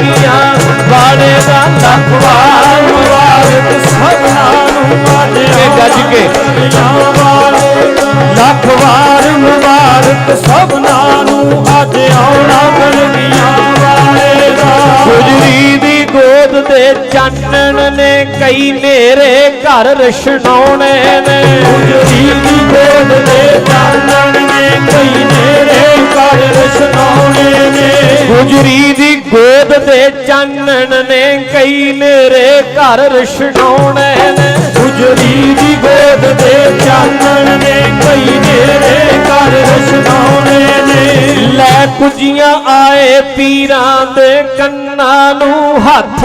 ਦੀਆਂ ਵਾਲੇ ਦਾ ਤਕਵਾਰ ਮੁਬਾਰਕ ਸਭਨਾ ਨੂੰ ਵਾਲੇ ਗੱਜ ਕੇ। ਲੱਖ ਵਾਰ ਮੁਬਾਰਕ ਸਭਨਾ ਨੂੰ ਅੱਜ ਆਉਣਾ ਬਲਗੀਆਂ ਵਾਲੇ ਦਾ। ਗੁਜਰੀ ਦੀ ਗੋਦ ਤੇ ਚਾਨਣ ਨੇ ਕਈ ਨੇਰੇ ਘਰ ਰਸ਼ਣਾਉਣੇ ਨੇ। ਗੁਜਰੀ ਦੀ ਗੋਦ ਤੇ ਚਾਨਣ ਨੇ ਕਈ ਨੇਰੇ ਘਰ ਰਸ਼ਣਾਉਣੇ ਨੇ। ਗੁਜਰੀ ਦੀ ਦੇ ਚਾਨਣ ਨੇ ਕਈ ਨੇਰੇ ਘਰ ਰਸ਼ਨਾਉਣੇ ਨੇ। ਗੁਜਰੀ ਦੀ ਗੋਦ ਦੇ ਚਾਨਣ ਨੇ ਕਈ ਨੇਰੇ ਘਰ ਰਸਨਾਉਣੇ ਨੇ। ਲੈ ਕੁਜੀਆਂ ਆਏ ਪੀਰਾਂ ਦੇ ਕੰਨਾਂ ਨੂੰ ਹੱਥ